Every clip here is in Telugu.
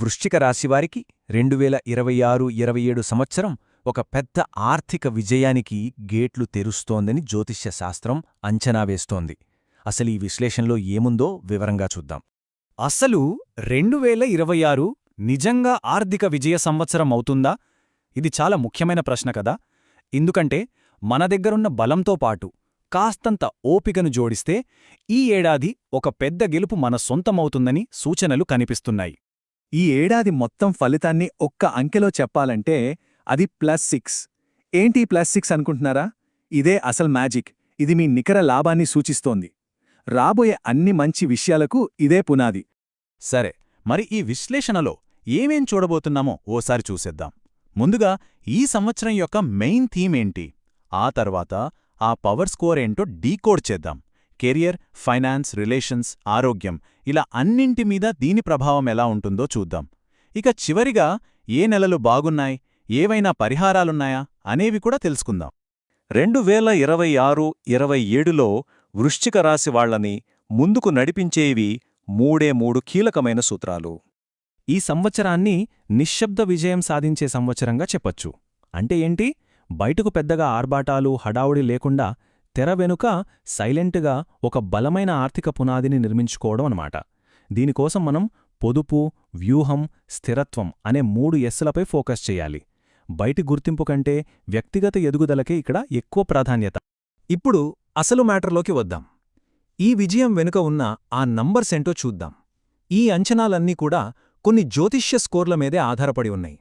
వృశ్చిక రాశివారికి రెండు వేల ఇరవై ఆరు ఇరవై ఏడు సంవత్సరం ఒక పెద్ద ఆర్థిక విజయానికి గేట్లు తెరుస్తోందని జ్యోతిష్యశాస్త్రం అంచనా వేస్తోంది. అసలు ఈ విశ్లేషణలో ఏముందో వివరంగా చూద్దాం. అసలు రెండు వేల ఇరవై ఆరు నిజంగా ఆర్థిక విజయ సంవత్సరం అవుతుందా? ఇది చాలా ముఖ్యమైన ప్రశ్న కదా. ఎందుకంటే మన దగ్గరున్న బలంతో పాటు కాస్తంత ఓపికను జోడిస్తే ఈ ఏడాది ఒక పెద్ద గెలుపు మన సొంతమవుతుందని సూచనలు కనిపిస్తున్నాయి. ఈ ఏడాది మొత్తం ఫలితాన్ని ఒక్క అంకెలో చెప్పాలంటే అది ప్లస్ సిక్స్. ఏంటి ప్లస్ సిక్స్ అనుకుంటున్నారా? ఇదే అసలు మ్యాజిక్. ఇది మీ నికర లాభాన్ని సూచిస్తోంది. రాబోయే అన్ని మంచి విషయాలకు ఇదే పునాది. సరే మరి ఈ విశ్లేషణలో ఏమేం చూడబోతున్నామో ఓసారి చూసేద్దాం. ముందుగా ఈ సంవత్సరం యొక్క మెయిన్ థీమ్ ఏంటి? ఆ తర్వాత ఆ పవర్ స్కోర్ ఏంటో డీకోడ్ చేద్దాం. కెరియర్ ఫైనాన్స్ రిలేషన్స్ ఆరోగ్యం ఇలా అన్నింటి మీద దీని ప్రభావం ఎలా ఉంటుందో చూద్దాం. ఇక చివరిగా ఏ నెలలు బాగున్నాయి ఏవైనా పరిహారాలున్నాయా అనేవి కూడా తెలుసుకుందాం. రెండు వేల ఇరవై ఆరు ఇరవై ఏడులో వృశ్చిక రాశి వాళ్ళని ముందుకు నడిపించేవి మూడే మూడు కీలకమైన సూత్రాలు. ఈ సంవత్సరాన్ని నిశ్శబ్ద విజయం సాధించే సంవత్సరంగా చెప్పొచ్చు. అంటే ఏంటి? బయటకు పెద్దగా ఆర్బాటాలు హడావుడి లేకుండా తెర వెనుక సైలెంట్గా ఒక బలమైన ఆర్థిక పునాదిని నిర్మించుకోవడం అన్నమాట. దీనికోసం మనం పొదుపు వ్యూహం స్థిరత్వం అనే మూడు ఎస్సులపై ఫోకస్ చేయాలి. బయటి గుర్తింపు కంటే వ్యక్తిగత ఎదుగుదలకే ఇక్కడ ఎక్కువ ప్రాధాన్యత. ఇప్పుడు అసలు మ్యాటర్లోకి వద్దాం. ఈ విజయం వెనుక ఉన్న ఆ నంబర్సెంటో చూద్దాం. ఈ అంచనాలన్నీ కూడా కొన్ని జ్యోతిష్య స్కోర్ల మీదే ఆధారపడి ఉన్నాయి.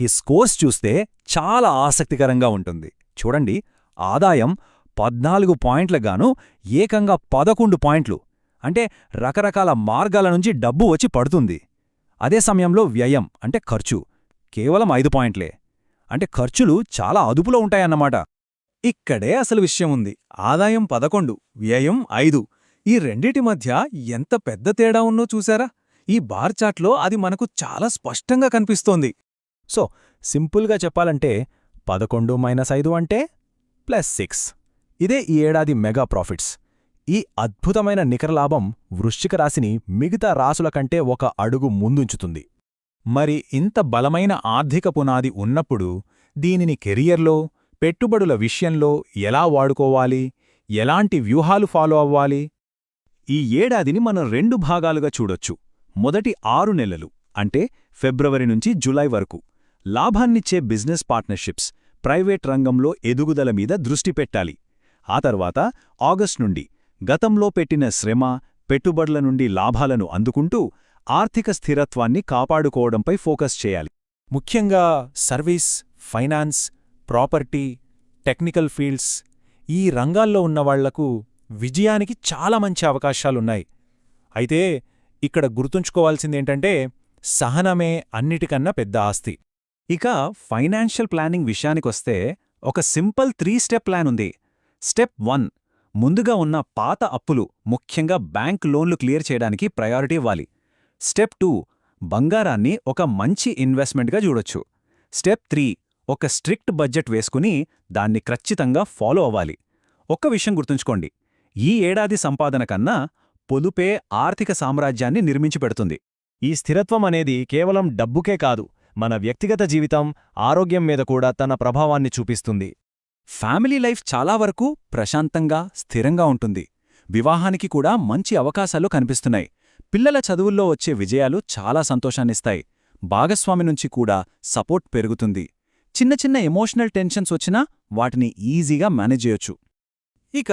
ఈ స్కోర్స్ చూస్తే చాలా ఆసక్తికరంగా ఉంటుంది. చూడండి ఆదాయం పద్నాలుగు పాయింట్లగాను ఏకంగా పదకొండు పాయింట్లు. అంటే రకరకాల మార్గాల నుంచి డబ్బు వచ్చి పడుతుంది. అదే సమయంలో వ్యయం అంటే ఖర్చు కేవలం ఐదు పాయింట్లే. అంటే ఖర్చులు చాలా అదుపులో ఉంటాయన్నమాట. ఇక్కడే అసలు విషయం ఉంది. ఆదాయం పదకొండు వ్యయం ఐదు. ఈ రెండిటి మధ్య ఎంత పెద్ద తేడా ఉన్నో చూసారా? ఈ బార్ చాట్లో అది మనకు చాలా స్పష్టంగా కనిపిస్తోంది. సో సింపుల్గా చెప్పాలంటే పదకొండు మైనస్ ఐదు అంటే ప్లస్ సిక్స్. ఇదే ఈ ఏడాది మెగా ప్రాఫిట్స్. ఈ అద్భుతమైన నికర లాభం వృశ్చిక రాశిని మిగతా రాసుల కంటే ఒక అడుగు ముందుంచుతుంది. మరి ఇంత బలమైన ఆర్థిక పునాది ఉన్నప్పుడు దీనిని కెరియర్లో పెట్టుబడుల విషయంలో ఎలా వాడుకోవాలి? ఎలాంటి వ్యూహాలు ఫాలో అవ్వాలి? ఈ ఏడాదిని మనం రెండు భాగాలుగా చూడొచ్చు. మొదటి ఆరు నెలలు అంటే ఫిబ్రవరి నుంచి జులై వరకు లాభాన్నిచ్చే బిజినెస్ పార్ట్నర్షిప్స్ ప్రైవేట్ రంగంలో ఎదుగుదల మీద దృష్టి పెట్టాలి. ఆ తర్వాత ఆగస్ట్ నుండి గతంలో పెట్టిన శ్రమ పెట్టుబడుల నుండి లాభాలను అందుకుంటూ ఆర్థిక స్థిరత్వాన్ని కాపాడుకోవడంపై ఫోకస్ చేయాలి. ముఖ్యంగా service finance property technical fields ఈ రంగాల్లో ఉన్నవాళ్ళకు విజయానికి చాలా మంచి అవకాశాలున్నాయి. అయితే ఇక్కడ గుర్తుంచుకోవాల్సిందేంటంటే సహనమే అన్నిటికన్నా పెద్ద ఆస్తి. ఇక ఫైనాన్షియల్ ప్లానింగ్ విషయానికొస్తే ఒక సింపుల్ త్రీ స్టెప్ ప్లాన్ ఉంది. స్టెప్ వన్ ముందుగా ఉన్న పాత అప్పులు ముఖ్యంగా బ్యాంక్ లోన్లు క్లియర్ చేయడానికి ప్రయారిటీ ఇవ్వాలి. స్టెప్ టూ బంగారాన్ని ఒక మంచి ఇన్వెస్ట్మెంట్గా చూడొచ్చు. స్టెప్ త్రీ ఒక స్ట్రిక్ట్ బడ్జెట్ వేసుకుని దాన్ని ఖచ్చితంగా ఫాలో అవ్వాలి. ఒక్క విషయం గుర్తుంచుకోండి ఈ ఏడాది సంపాదన కన్నా పొదుపే ఆర్థిక సామ్రాజ్యాన్ని నిర్మించి పెడుతుంది. ఈ స్థిరత్వం అనేది కేవలం డబ్బుకే కాదు మన వ్యక్తిగత జీవితం ఆరోగ్యం మీద కూడా తన ప్రభావాన్ని చూపిస్తుంది. ఫ్యామిలీ లైఫ్ చాలా వరకు ప్రశాంతంగా స్థిరంగా ఉంటుంది. వివాహానికి కూడా మంచి అవకాశాలు కనిపిస్తున్నాయి. పిల్లల చదువుల్లో వచ్చే విజయాలు చాలా సంతోషాన్నిస్తాయి. భాగస్వామి నుంచి కూడా సపోర్ట్ పెరుగుతుంది. చిన్న చిన్న ఎమోషనల్ టెన్షన్స్ వచ్చినా వాటిని ఈజీగా మేనేజ్ చేయొచ్చు. ఇక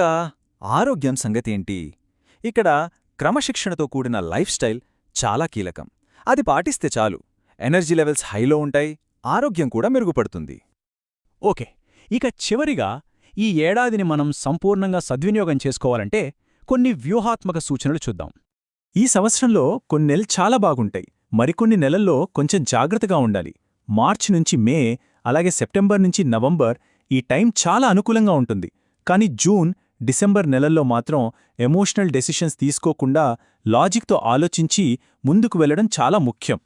ఆరోగ్యం సంగతేంటి ఇక్కడ క్రమశిక్షణతో కూడిన లైఫ్ స్టైల్ చాలా కీలకం. అది పాటిస్తే చాలు. ఎనర్జీ లెవెల్స్ హైలో ఉంటాయి. ఆరోగ్యం కూడా మెరుగుపడుతుంది. ఓకే. ఇక చివరిగా ఈ ఏడాదిని మనం సంపూర్ణంగా సద్వినియోగం చేసుకోవాలంటే కొన్ని వ్యూహాత్మక సూచనలు చూద్దాం. ఈ సంవత్సరంలో కొన్ని నెలలు చాలా బాగుంటాయి. మరికొన్ని నెలల్లో కొంచెం జాగ్రత్తగా ఉండాలి. మార్చి నుంచి మే అలాగే సెప్టెంబర్ నుంచి నవంబర్ ఈ టైం చాలా అనుకూలంగా ఉంటుంది. కానీ జూన్ డిసెంబర్ నెలల్లో మాత్రం ఎమోషనల్ డెసిషన్స్ తీసుకోకుండా లాజిక్తో ఆలోచించి ముందుకు వెళ్ళడం చాలా ముఖ్యం.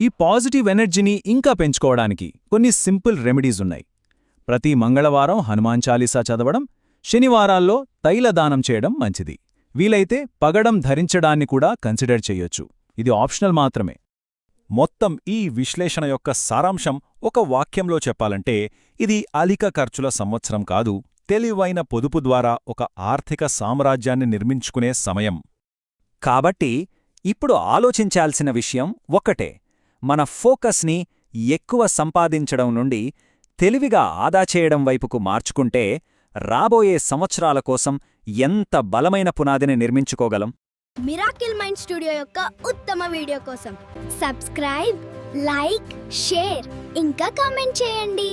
ఈ పాజిటివ్ ఎనర్జీని ఇంకా పెంచుకోవడానికి కొన్ని సింపుల్ రెమెడీస్ ఉన్నాయి. ప్రతి మంగళవారం హనుమాన్ చాలీసా చదవడం శనివారాల్లో తైలదానం చేయడం మంచిది. వీలైతే పగడం ధరించడాన్ని కూడా కన్సిడర్ చెయ్యొచ్చు ఇది ఆప్షనల్ మాత్రమే. మొత్తం ఈ విశ్లేషణ యొక్క సారాంశం ఒక వాక్యంలో చెప్పాలంటే ఇది అధిక ఖర్చుల సంవత్సరం కాదు తెలివైన పొదుపు ద్వారా ఒక ఆర్థిక సామ్రాజ్యాన్ని నిర్మించుకునే సమయం. కాబట్టి ఇప్పుడు ఆలోచించాల్సిన విషయం ఒక్కటే మన ఫోకస్ని ఎక్కువ సంపాదించడం నుండి తెలివిగా ఆదా చేయడం వైపుకు మార్చుకుంటే రాబోయే సంవత్సరాల కోసం ఎంత బలమైన పునాదిని నిర్మించుకోగలం? మిరాకిల్ మైండ్ స్టూడియో యొక్క ఉత్తమ వీడియో కోసం. సబ్స్క్రైబ్ లైక్ షేర్ ఇంకా కామెంట్ చేయండి.